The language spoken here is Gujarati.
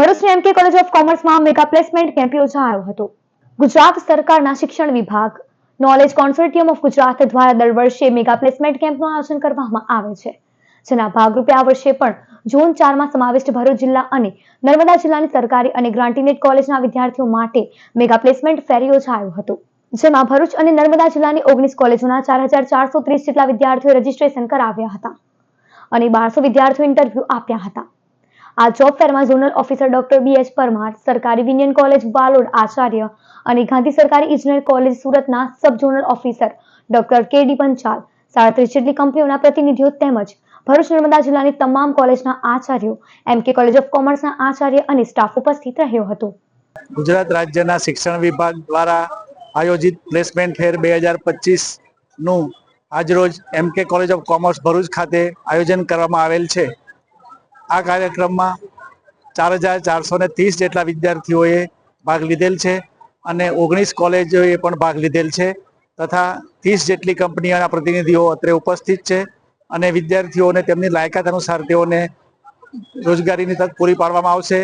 ભરૂચની એમકે કોલેજ ઓફ કોમર્સમાં મેગા પ્લેસમેન્ટ કેમ્પ યોજાયો હતો. ગુજરાત સરકારના શિક્ષણ વિભાગ નોલેજ કોન્સોર્ટિયમ ઓફ ગુજરાત દ્વારા દર વર્ષે મેગા પ્લેસમેન્ટ કેમ્પનું આયોજન કરવામાં આવે છે. જેના ભાગરૂપે આ વર્ષે પણ જૂન ચારમાં સમાવિષ્ટ ભરૂચ જિલ્લા અને નર્મદા જિલ્લાની સરકારી અને ગ્રાન્ટીનેટ કોલેજના વિદ્યાર્થીઓ માટે મેગા પ્લેસમેન્ટ ફેર યોજાયો હતો. જેમાં ભરૂચ અને નર્મદા જિલ્લાની ઓગણીસ કોલેજોના ચાર હજાર ચારસો ત્રીસ જેટલા વિદ્યાર્થીઓ રજીસ્ટ્રેશન કરાવ્યા હતા. અને બારસો વિદ્યાર્થીઓ ઇન્ટરવ્યુ આપ્યા હતા. આ job ફેરમાં zonal officer doctor B H Parmar, સરકારી વિનિયન કોલેજ બાલોડ આચાર્ય અને ગાંધી સરકારી ઇજનેર કોલેજ સુરતના sub zonal officer doctor K D Panchal. સાડત્રીસ જેટલી કંપનીઓના પ્રતિનિધિઓ તેમજ ભરૂચ નર્મદા જિલ્લાની તમામ કોલેજના આચાર્યો એમ કે કોલેજ ઓફ કોમર્સના આચાર્ય અને સ્ટાફ ઉપસ્થિત રહ્યો હતો. ગુજરાત રાજ્યના શિક્ષણ વિભાગ દ્વારા આયોજિત પ્લેસમેન્ટ ફેર બે હજાર પચીસનું આજરોજ એમ કે કોલેજ ઓફ કોમર્સ ભરૂચ ખાતે આયોજન કરવામાં આવેલ છે. આ કાર્યક્રમમાં ચાર હજાર ચારસો ને ત્રીસ જેટલા વિદ્યાર્થીઓએ ભાગ લીધેલ છે અને ઓગણીસ કોલેજોએ પણ ભાગ લીધેલ છે તથા ત્રીસ જેટલી કંપનીઓના પ્રતિનિધિઓ અત્રે ઉપસ્થિત છે અને વિદ્યાર્થીઓને તેમની લાયકાત અનુસાર તેઓને રોજગારીની તક પૂરી પાડવામાં આવશે.